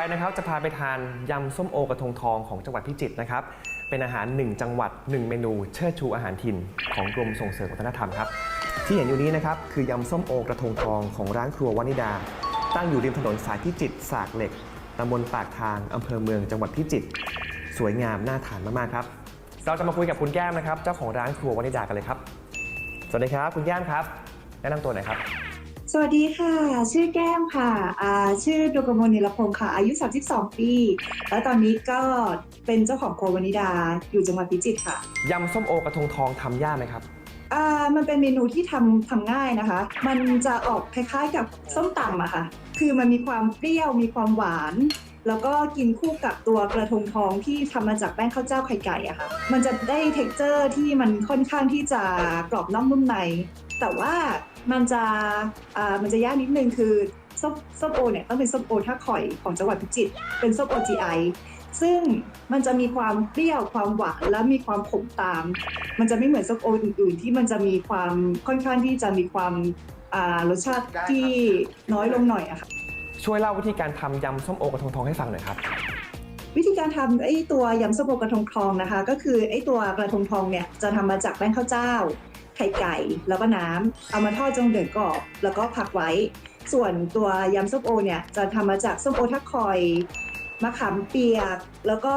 ไปนะครับจะพาไปทานยำส้มโอกระทงทองของจังหวัดพิจิตรนะครับ เป็นอาหาร 1 จังหวัด 1 เมนูเชิดชูอาหารถิ่นของกรมส่งเสริมวัฒนธรรมครับ ที่เห็นอยู่นี้นะครับคือยำส้มโอกระทงทองของร้านครัววานิดา ตั้งอยู่ริมถนนสายพิจิตรสากเหล็กตำบลปากทางอำเภอเมืองจังหวัดพิจิตรสวยงามน่าทานมากๆครับ เราจะมาคุยกับคุณแก้มนะครับ เจ้าของร้านครัววานิดากันเลยครับ สวัสดีครับ คุณแก้มครับแนะนำตัวหน่อยครับ สวัสดีค่ะ ชื่อแก้มค่ะอ่าชื่อดวงกมลนิรพงศ์ค่ะ อายุ 32 ปี แล้วตอนนี้ก็เป็นเจ้าของโครัววนิดา อยู่จังหวัดพิจิตรค่ะ ยำส้มโอกระทงทองทำยากไหมครับอ่ามันเป็นเมนูที่ทำทำง่ายนะคะ มันจะออกคล้ายๆกับส้มตำอะค่ะ คือมันมีความเปรี้ยว มีความหวาน แล้วก็กินคู่กับตัวกระทงทองที่ทำมาจากแป้งข้าวเจ้าไข่ไก่อะค่ะ มันจะได้เท็กเจอร์ที่มันค่อนข้างที่จะกรอบนอกนุ่มใน แต่ว่ามันจะมันจะยากนิดนึงคือส้มส้มโอเนี่ยต้องเป็นส้มโอท่าข่อยของจังหวัดพิจิตรเป็นส้มโอ GI ซึ่งมันจะมีความเปรี้ยวความหวานและมีความขมตาม มันจะไม่เหมือนส้มโออื่นๆ ที่มันจะมีความค่อนข้างที่จะมีความรสชาติที่น้อยลงหน่อยอะค่ะช่วยเล่าวิธีการทำยำส้มโอกระทงทองให้ฟังหน่อยครับ วิธีการทำไอ้ตัวยำส้มโอกระทงทองนะคะ ก็คือไอ้ตัวกระทงทองเนี่ยจะทำมาจากแป้งข้าวเจ้า ไข่ไก่แล้วก็น้ำเอามาทอดจนเดือดกรอบ แล้วก็พักไว้ ส่วนตัวยำส้มโอเนี่ยจะทำมาจากส้มโอทักคอยมะขามเปียก แล้วก็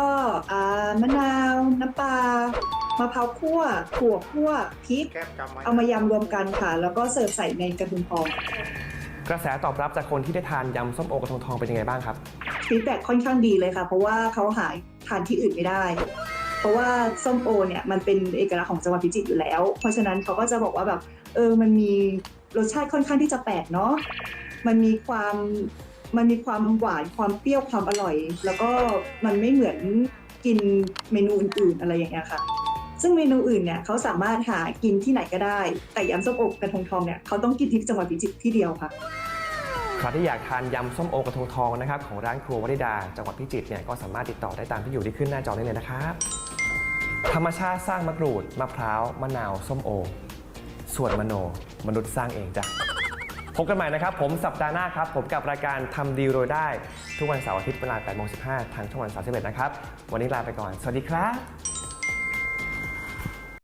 อ่ามะนาว น้ำปลามะพร้าวคั่วถั่วคั่วพริก เอามายำรวมกันค่ะ แล้วก็เสิร์ฟใส่ในกระทงทอง กระแสตอบรับจากคนที่ได้ทานยำส้มโอกระทงทองเป็นยังไงบ้างครับ ฟีดแบ็ค่อนข้างดีเลยค่ะ เพราะว่าเขาหายทานที่อื่นไม่ได้ เพราะว่าส้มโอเนี่ยมันเป็นเอกลักษณ์ของจังหวัดพิจิตรอยู่แล้ว เพราะฉะนั้นเขาก็จะบอกว่าแบบเออมันมีรสชาติค่อนข้างที่จะแปลกเนาะมันมีความมันมีความหวานความเปรี้ยวความอร่อย แล้วก็มันไม่เหมือนกินเมนูอื่นๆอะไรอย่างเงี้ยค่ะ ซึ่งเมนูอื่นเนี่ยเขาสามารถหากินที่ไหนก็ได้ แต่ยำส้มโอกระทงทองเนี่ยเขาต้องกินที่จังหวัดพิจิตรที่เดียวค่ะใครที่อยากทานยำส้มโอกระทงทองนะครับของร้านครัววนิดาจังหวัดพิจิตรเนี่ยก็สามารถติดต่อได้ตามที่อยู่ที่ขึ้นหน้าจอได้เลยนะครับธรรมชาติสร้างมะกรูดมะพร้าวมะนาวส้มโอ ส่วนมโน มนุษย์สร้างเองจ้ะพบกันใหม่นะครับ ผมสัปดาห์หน้าครับ ผมกับรายการทำดีโรยได้ ทุกวันเสาร์อาทิตย์เวลา8โมง15 ทางช่องวัน 31 นะครับ วันนี้ลาไปก่อน สวัสดีครับ